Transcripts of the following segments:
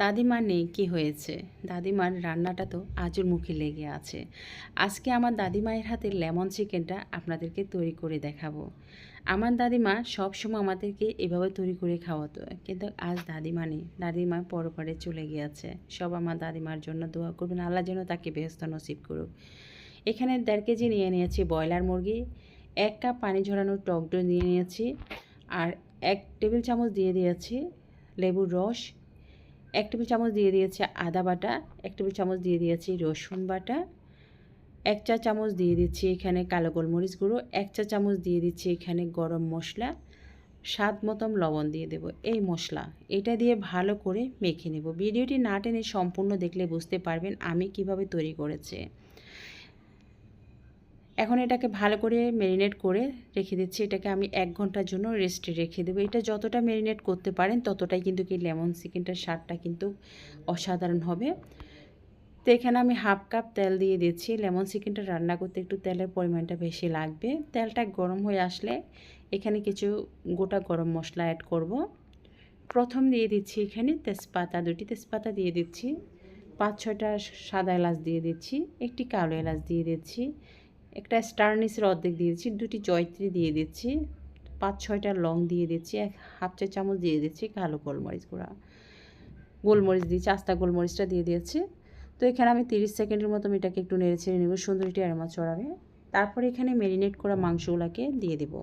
দাদিমা নেই, কি হয়েছে? দাদিমার রান্নাটা তো আজুর মুখে লেগে আছে। আজকে আমার দাদিমায়ের হাতে লেমন চিকেনটা আপনাদেরকে তৈরি করে দেখাবো। আমার দাদিমা সবসময় আমাদেরকে এভাবে তৈরি করে খাওয়াতো, কিন্তু আজ দাদিমা নেই। দাদিমা পরপারে চলে গিয়েছে। সব আমার দাদিমার জন্য দোয়া করবেন, আল্লাহ যেন তাকে ব্যস্ত নসিব করুক। এখানে দেড় কেজি নিয়ে নিয়েছি ব্রয়লার মুরগি, এক কাপ পানি ঝরানোর টক দই নিয়ে নিয়েছি, আর এক টেবিল চামচ দিয়ে দিয়েছি লেবুর রস এক টেবিল চামচ দিয়ে দিয়েছি আদা বাটা, এক টেবিল চামচ দিয়ে দিয়েছি রসুন বাটা, এক চা চামচ দিয়ে দিচ্ছি এখানে কালো গোলমরিচ গুঁড়ো, এক চা চামচ দিয়ে দিচ্ছি এখানে গরম মশলা, স্বাদ মতন লবণ দিয়ে দেব এই মশলা। এটা দিয়ে ভালো করে মেখে নেব। ভিডিওটি না টেনে সম্পূর্ণ দেখলে বুঝতে পারবেন আমি কীভাবে তৈরি করেছি। এখন এটাকে ভালো করে ম্যারিনেট করে রেখে দিচ্ছি। এটাকে আমি এক ঘণ্টার জন্য রেস্টে রেখে দেবো। এটা যতটা ম্যারিনেট করতে পারেন, ততটাই কিন্তু কি লেমন চিকেনটার স্বাদটা কিন্তু অসাধারণ হবে। তো এখানে আমি হাফ কাপ তেল দিয়ে দিচ্ছি। লেমন চিকেনটা রান্না করতে একটু তেলের পরিমাণটা বেশি লাগবে। তেলটা গরম হয়ে আসলে এখানে কিছু গোটা গরম মশলা অ্যাড করব। প্রথম দিয়ে দিচ্ছি এখানে তেজপাতা দুটি তেজপাতা দিয়ে দিচ্ছি। পাঁচ ছয়টা সাদা এলাচ দিয়ে দিচ্ছি। একটি কালো এলাচ দিয়ে দিচ্ছি। একটা স্টারনিসের অর্ধেক দিয়ে দিচ্ছি, দুটি জয়ত্রী দিয়ে দিচ্ছি, পাঁচ, ছয়টা লং দিয়ে দিচ্ছি, এক হাফ চা চামচ দিয়ে দিচ্ছি কালো গোলমরিচ গুঁড়া। গোলমরিচ দিয়েছি আস্তা গোলমরিচটা দিয়ে দিয়েছি। তো এখানে আমি তিরিশ সেকেন্ডের মতো এটাকে একটু নেড়ে ছেড়ে নেব সুন্দরীটি আরামা চড়াবে তারপরে এখানে ম্যারিনেট করা মাংসগুলোকে দিয়ে দেব।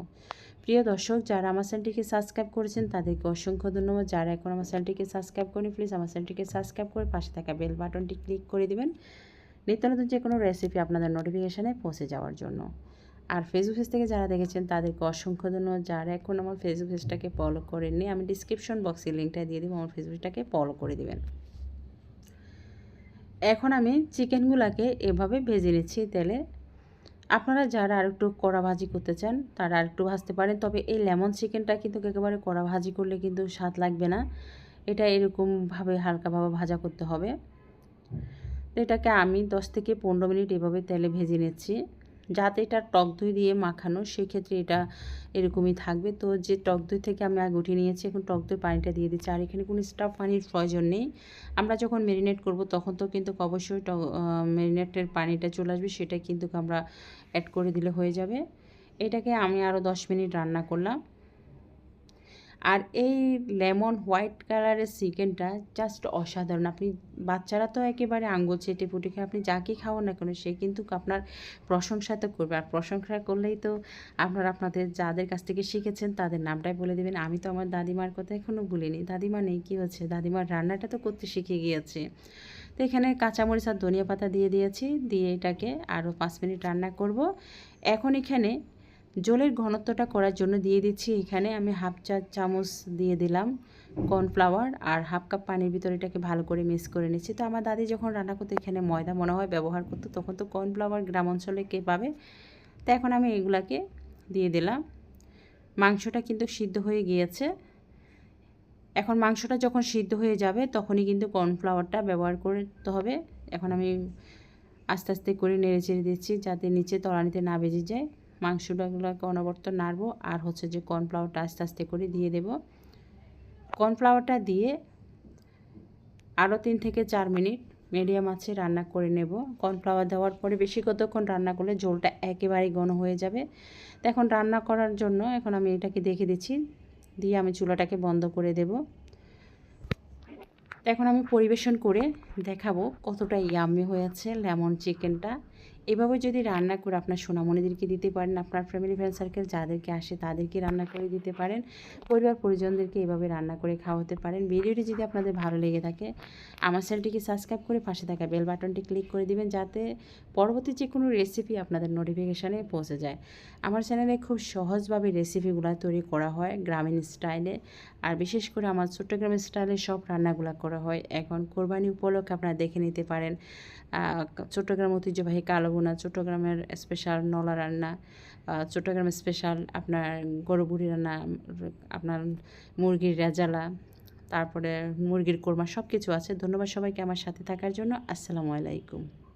প্রিয় দর্শক, যারা আমার চ্যানেলটিকে সাবস্ক্রাইব করেছেন, তাদেরকে অসংখ্য ধন্যবাদ। যারা এখন আমার চ্যানেলটিকে সাবস্ক্রাইব করেন প্লিজ আমার চ্যানেলটিকে সাবস্ক্রাইব করে পাশে থাকা বেল বাটনটি ক্লিক করে দিবেন। নিত্য নতুন যে কোনো রেসিপি আপনাদের নোটিফিকেশানে পৌঁছে যাওয়ার জন্য। আর ফেসবুক পেজ থেকে যারা দেখেছেন, তাদেরকে অসংখ্য ধন্যবাদ। যারা এখন আমার ফেসবুক পেজটাকে ফলো করেননি, আমি ডিসক্রিপশন বক্সে লিঙ্কটা দিয়ে দেবো, আমার ফেসবুকটাকে ফলো করে দেবেন। এখন আমি চিকেনগুলোকে এভাবে ভেজে নিচ্ছি তেলে। আপনারা যারা আর একটু কড়া ভাজি করতে চান, তারা আর একটু ভাজতে পারেন, তবে এই লেমন চিকেনটা কিন্তু একেবারে কড়া ভাজি করলে কিন্তু স্বাদ লাগবে না। এটা এরকমভাবে হালকাভাবে ভাজা করতে হবে। এটাকে আমি দশ থেকে পনেরো মিনিট এভাবে তেলে ভেজে নিচ্ছি। যাতে এটা টক দই দিয়ে মাখানো, সেক্ষেত্রে এটা এরকমই থাকবে। তো যে টক দই থেকে আমি আগে উঠিয়ে নিয়েছি, এখন টক দই পানিটা দিয়ে দিচ্ছি। আর এখানে কোনো স্টাফ পানির প্রয়োজন নেই। আমরা যখন ম্যারিনেট করব, তখন তো কিন্তু অবশ্যই টক ম্যারিনেটের পানিটা চলে আসবে, সেটা কিন্তু আমরা অ্যাড করে দিলে হয়ে যাবে। এটাকে আমি আরও দশ মিনিট রান্না করলাম। আর এই লেমন হোয়াইট কালারের চিকেনটা জাস্ট অসাধারণ। আপনি বাচ্চারা তো একেবারে আঙ্গুল চেটে পুটে খেয়ে আপনি যাকে খাওয়ান না কেন, সে কিন্তু আপনার প্রশংসা তো করবে। আর প্রশংসা করলেই তো আপনার আপনাদের যাদের কাছ থেকে শিখেছেন তাদের নামটাই বলে দেবেন। আমি তো আমার দাদিমার কথা এখনও ভুলিনি। দাদিমা নেই, কী হচ্ছে? দাদিমার রান্নাটা তো করতে শিখে গিয়েছে। তো এখানে কাঁচামরিচ আর ধনিয়া পাতা দিয়ে দিয়েছি। দিয়ে এটাকে আরও পাঁচ মিনিট রান্না করব। এখন এখানে জলের ঘনত্বটা করার জন্য দিয়ে দিচ্ছি। এখানে আমি হাফ চা চামচ দিয়ে দিলাম কর্নফ্লাওয়ার আর হাফ কাপ পানির ভিতরে এটাকে ভালো করে মিক্স করে নিচ্ছি। তো আমার দাদি যখন রান্না করতো, এখানে ময়দা মনে হয় ব্যবহার করতো, তখন তো কর্নফ্লাওয়ার গ্রাম অঞ্চলে কে পাবে? তো এখন আমি এগুলাকে দিয়ে দিলাম। মাংসটা কিন্তু সিদ্ধ হয়ে গিয়েছে। এখন মাংসটা যখন সিদ্ধ হয়ে যাবে, তখনই কিন্তু কর্নফ্লাওয়ারটা ব্যবহার করতে হবে। এখন আমি আস্তে আস্তে করে নেড়ে চেড়ে দিচ্ছি যাতে নিচে তলানিতে না বেজে যায়। মাংসটাগুলোকে অনবর্ত নাড়বো আর হচ্ছে যে কর্নফ্লাওয়ারটা আস্তে আস্তে করে দিয়ে দেব। কর্নফ্লাওয়ারটা দিয়ে আরও তিন থেকে চার মিনিট মিডিয়াম আছে রান্না করে নেব। কর্নফ্লাওয়ার দেওয়ার পরে বেশি কতক্ষণ রান্না করলে ঝোলটা একেবারেই ঘন হয়ে যাবে। তো এখন রান্না করার জন্য এখন আমি এটাকে দেখে দিচ্ছি। দিয়ে আমি চুলাটাকে বন্ধ করে দেব। এখন আমি পরিবেশন করে দেখাবো কতটা ইয়ামি হয়েছে লেমন চিকেনটা এভাবে যদি রান্না করে আপনার সোনামণিদেরকে দিতে পারেন, আপনার ফ্যামিলি ফ্রেন্ড সার্কেল যাদেরকে আসে তাদেরকে রান্না করে দিতে পারেন, পরিবার পরিজনদেরকে এভাবে রান্না করে খাওয়াতে পারেন। ভিডিওটি যদি আপনাদের ভালো লেগে থাকে, আমার চ্যানেলটিকে সাবস্ক্রাইব করে পাশে থাকা বেল বাটনটি ক্লিক করে দিবেন, যাতে পরবর্তী যে কোনো রেসিপি আপনাদের নোটিফিকেশানে পৌঁছে যায়। আমার চ্যানেলে খুব সহজভাবে রেসিপিগুলো তৈরি করা হয় গ্রামীণ স্টাইলে আর বিশেষ করে আমার চট্টগ্রামের স্টাইলে সব রান্নাগুলো করা হয়। এখন কোরবানি উপলক্ষে আপনারা দেখে নিতে পারেন চট্টগ্রাম ঐতিহ্যবাহী কালো বোনা চট্টগ্রামের স্পেশাল নলা রান্না চট্টগ্রামের স্পেশাল আপনার গরুবুড়ি রান্না, আপনার মুরগির রেজালা, তারপরে মুরগির কোরমা সব কিছু আছে। ধন্যবাদ সবাইকে আমার সাথে থাকার জন্য। আসসালামু আলাইকুম।